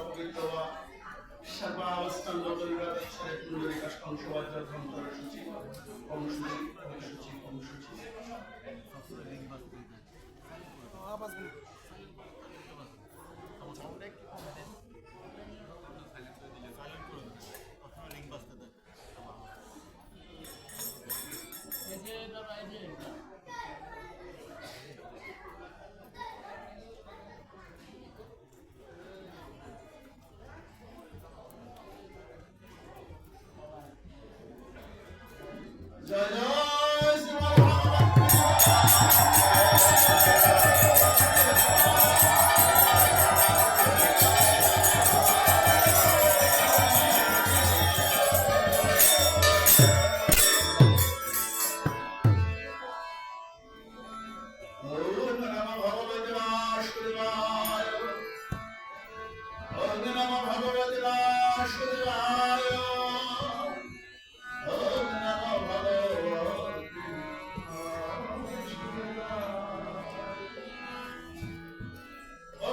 পবিত্র সর্বাবস্থান বদলিবার সুন্দরিকা সংসবাদ্য ধর্মসূচি কর্মসূচি কর্মসূচি কর্মসূচি এই যে দাদা এই যে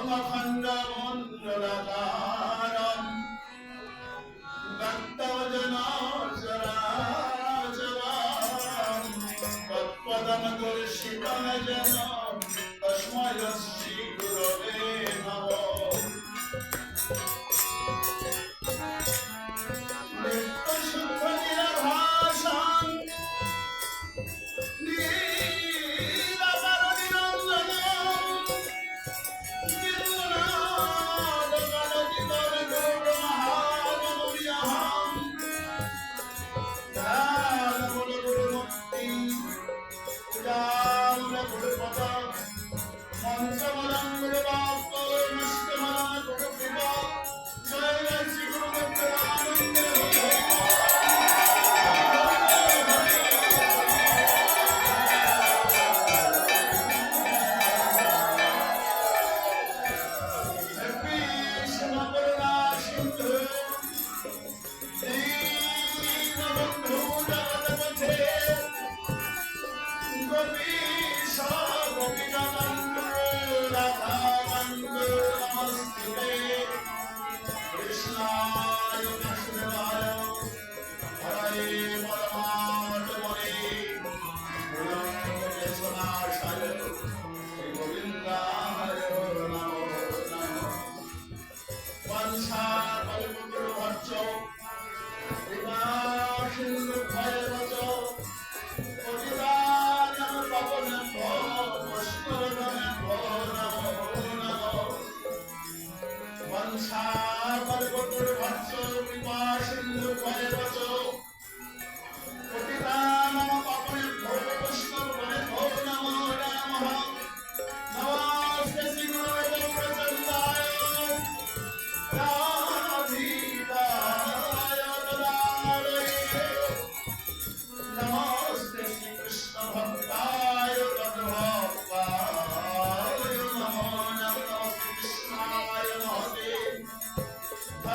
محمد Somos la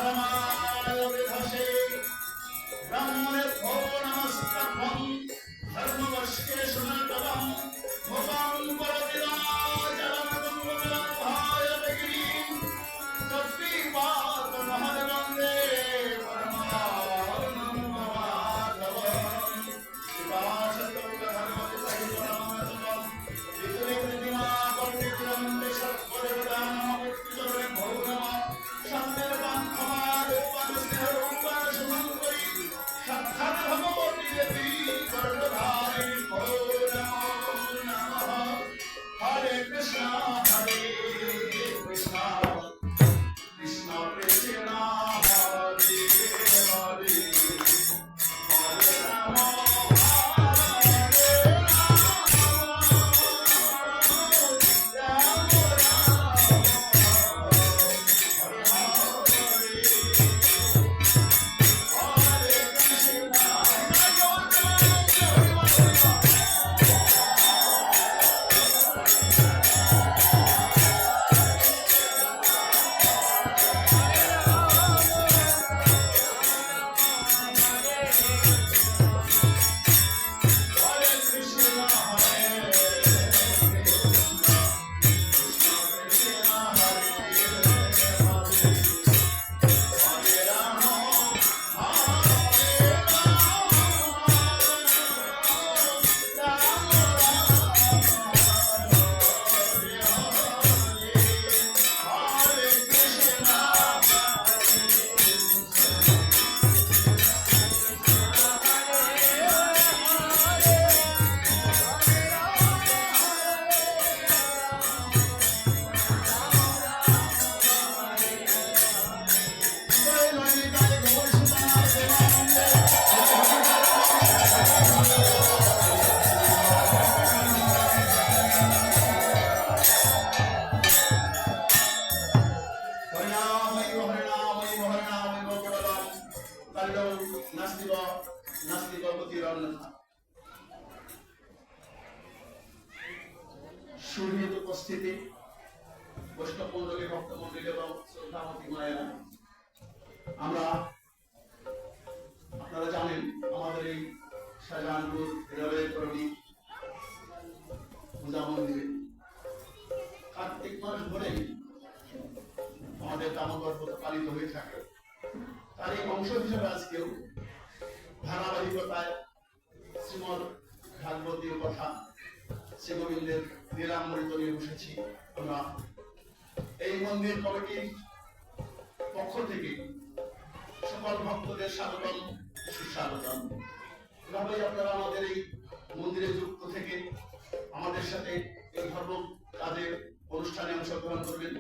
Amen. উপস্থিতি। বৈষ্ণব মন্ডলী আমরা, আপনারা জানেন, আমাদের এই পূজা মন্দিরে কার্তিক মাস ধরেই আমাদের দামোদর পালিত হয়ে থাকে। তার এই অংশ হিসেবে আজকেও ধারাবাহিকতায় শ্রীমদ ভাগবতীয় কথা শ্রী গোবিন্দের লীলামৃত নিয়ে বসেছি আমরা। এই মন্দির কমিটির পক্ষ থেকে সকল ভক্তদের স্বাগতম, সুস্বাগতম। এভাবেই আপনারা আমাদের এই মন্দিরে যুক্ত থেকে আমাদের সাথে এই ধর্ম কাজের অনুষ্ঠানে অংশগ্রহণ করবেন।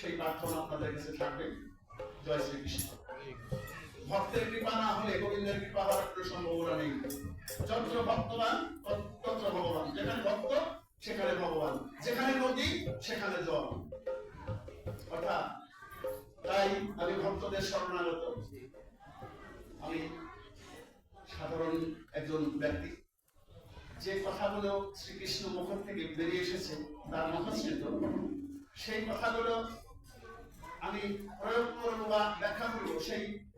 সেই প্রার্থনা আপনাদের কাছে থাকবে। জয় শ্রীকৃষ্ণ। ভক্তের কৃপা না হলে গোবিন্দের কৃপা হওয়ার কোনো সম্ভাবনা নেই। যত্র ভক্তবান, তত্র ভগবান। যেখানে ভক্ত, সেখানে ভগবান। যেখানে নদী সেখানে জল অর্থাৎ, তাই আমি ভক্তদের শরণাগত। আমি সাধারণ একজন ব্যক্তি। যে কথাগুলো শ্রীকৃষ্ণ মুখ থেকে বেরিয়ে এসেছে, তার মহাস্মৃত সেই কথাগুলো আমি প্রয়োগ করব বা ব্যাখ্যা করব, সেই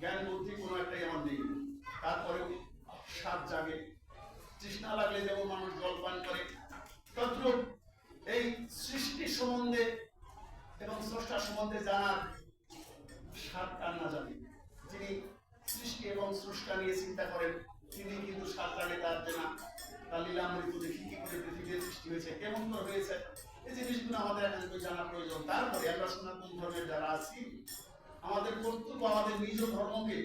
জ্ঞান বুদ্ধি কোনো একটাই আমার নেই। তারপরেও সাত জাগে। তৃষ্ণা লাগলে যেমন মানুষ জল পান করে, তদ্রুপ এই সৃষ্টি সম্বন্ধে এবং স্রষ্টা সম্বন্ধে জানার ধর্মকে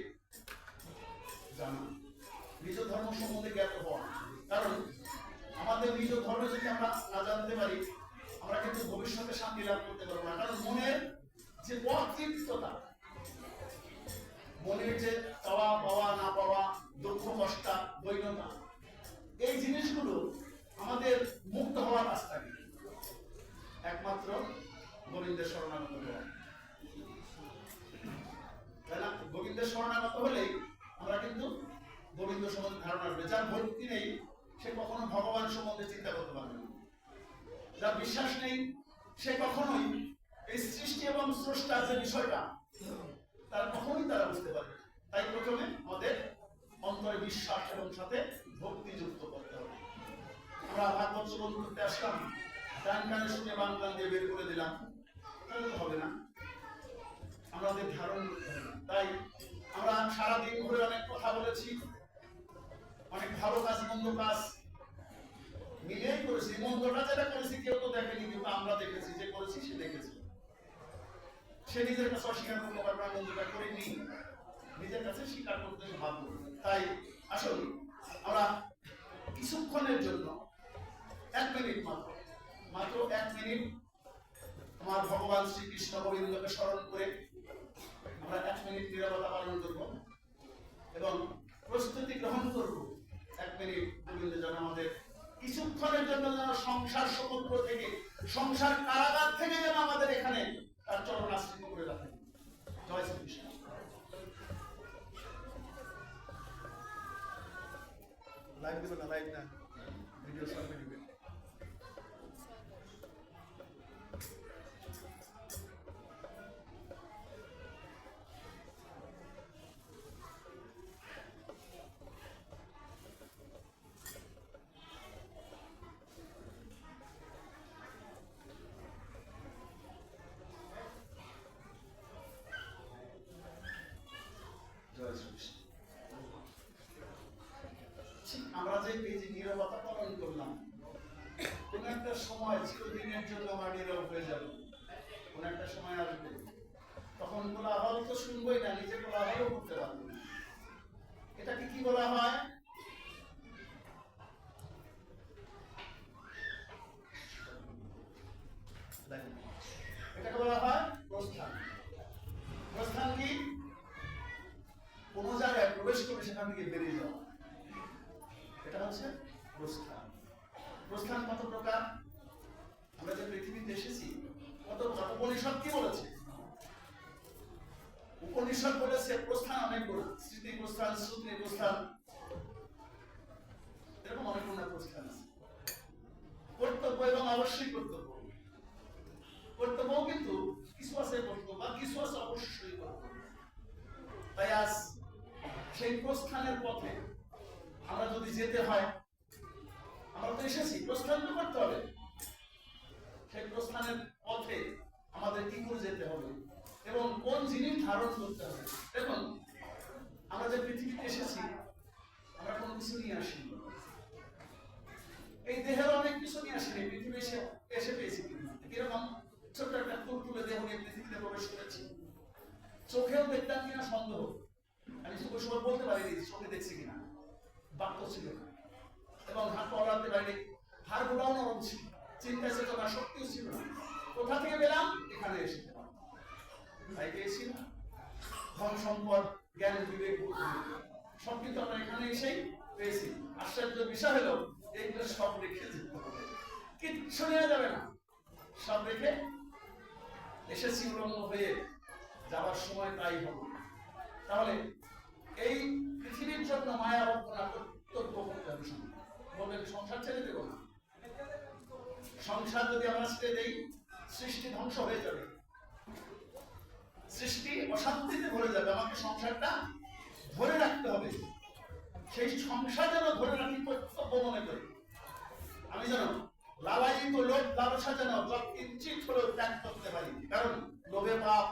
জানা। নিজ ধর্ম সম্বন্ধে জ্ঞাত হওয়া। কারণ আমাদের নিজ ধর্ম যদি আমরা না জানতে পারি, আমরা কিন্তু ভবিষ্যতে শান্তি লাভ করতে পারব না। কারণ মনের যে অতৃপ্ততা, মনের যে চাওয়া পাওয়া, না পাওয়া, দুঃখ, কষ্ট, দৈনতা, এই জিনিসগুলো আমাদের মুক্ত হওয়ার রাস্তা কি একমাত্র গোবিন্দের শরণাগত হওয়া। গোবিন্দের শরণাগত হলেই আমরা কিন্তু গোবিন্দ সম্বন্ধে ধারণা আসবে। যার ভক্তি নেই, সে কখনো ভগবান সম্বন্ধে চিন্তা করতে পারবে যার বিশ্বাস নেই, সে কখনোই এই সৃষ্টি এবং স্রষ্টার যে বিষয়টা, তার কখনোই তারা বুঝতে পারবে তাই প্রথমে আমাদের অন্তরে বিশ্বাস এবং সাথে ভক্তি যুক্ত করতে হবে। আমরা ভাগবত শ্রবণ করতে আসলাম ডান কানে শুনে বাম কান দিয়ে বের করে দিলাম, তাহলে তো হবে না। আমাদের ধারণ তাই আমরা সারাদিন ধরে অনেক কথা বলেছি, অনেক ভালো কাজ, মন্দ কাজ মিলেই করেছি। মন্দটা যেটা করেছি, কেউ তো দেখেনি, কিন্তু আমরা দেখেছি, যে করেছি সে দেখেছি। সে নিজের কাছে অস্বীকার করতে পারবে না, মন্দটা করিনি। নিজের কাছে স্বীকার করতে ভাববো তাই আসুন, আমরা কিছুক্ষণের জন্য এক মিনিট মাত্র মাত্র এক মিনিট আমার ভগবান শ্রীকৃষ্ণ গোবিন্দকে স্মরণ করে আমরা এক মিনিট নিরবতা পালন করব এবং প্রস্তুতি গ্রহণ করব। এক মিনিট, গোবিন্দ যেন আমাদের কিছুক্ষণের জন্য যেন সংসার সমুদ্র থেকে, সংসার কারাগার থেকে যেন আমাদের এখানে তার চরণ আশ্রিত করে রাখেন জয় শ্রীকৃষ্ণ লাইভ দিবে না লাইভ না। সময় চিরদিনের জন্য আমার নীরব হয়ে যাবে। কোন একটা সময় আসবে। তখন কোলাহল তো শুনবই না, নিজে কোলাহলও করতে পারবে না। এটাকে কি বলা হয়? এটাকে বলা হয় প্রস্থান। প্রস্থান কি? কোন জায়গায় প্রবেশ করে সেখান থেকে বেরিয়ে যাওয়া। এটা হচ্ছে প্রস্থান। প্রস্থান কত প্রকার? উপনিষদ কি বলেছে? উপনিষদ বলেছে, প্রস্থান অনেক স্মৃতি প্রস্থান, শ্রুতি প্রস্থান। এরকম অনেকগুলো প্রস্থান আছে। কর্তব্য এবং অবশ্যই কর্তব্য। কর্তব্য কিন্তু কিছু আছে কর্তব্য বা কিছু আছে অবশ্যই কর্তব্য। তাই আজ সেই প্রস্থানের পথে আমরা যদি যেতে হয়, আমরা তো এসেছি, প্রস্থান তো করতে হবে। সেই প্রস্থানের আমাদের কি করে যেতে হবে? এবং কোন জিনিস ধারণ করতে হবে? দেখুন, আমরা যে পৃথিবীতে এসেছি আমরা কোনো কিছু নিয়ে আসিনি এই দেহের অনেক কিছু নিয়ে আসিনি পৃথিবী এসে এসে পেয়েছি পৃথিবীতে। কীরকম ছোট্ট একটা তুলতুলে দেহ নিয়ে পৃথিবীতে প্রবেশ করেছি চোখেও দেখতাম কিনা সন্দেহ আমি চোখে সময় বলতে পারিনি যে চোখে দেখছি কিনা বাক্য ছিল না। এবং হাত পড়াতে পারিনি হাড় গোড়াও নরম ছিল চিন্তা চেতনা শক্তিও ছিল না কোথা থেকে পেলাম এখানে এসে পেলাম। তাই পেয়েছি ধন সম্পদ জ্ঞান বিবেক সব কিন্তু আমরা এখানে এসেই পেয়েছি। আশ্চর্য বিষয় হলো এইগুলো সব রেখে যেতে হবে। কিচ্ছু নেওয়া যাবে না। সব রেখে এসেছি উলঙ্গ হয়ে যাওয়ার সময় তাই হবে তাহলে এই পৃথিবীর জন্য মায়াবদ্ধ না কর্তব্য করতে হবে বলবেন সংসার ছেড়ে দেবো না। সংসার যদি আমরা ছেড়ে দেই, সৃষ্টি ধ্বংস হয়ে যাবে। সৃষ্টি অশান্তিতে ভরে যাবে। আমাকে সংসারটা ধরে রাখতে হবে। সেই সংসার যেন ধরে রাখি কর্তব্য মনে করি। আমি যেন লালায়িত লোভ লালসা যেন কিঞ্চিত হলেও ত্যাগ করতে পারি। কারণ লোভে পাপ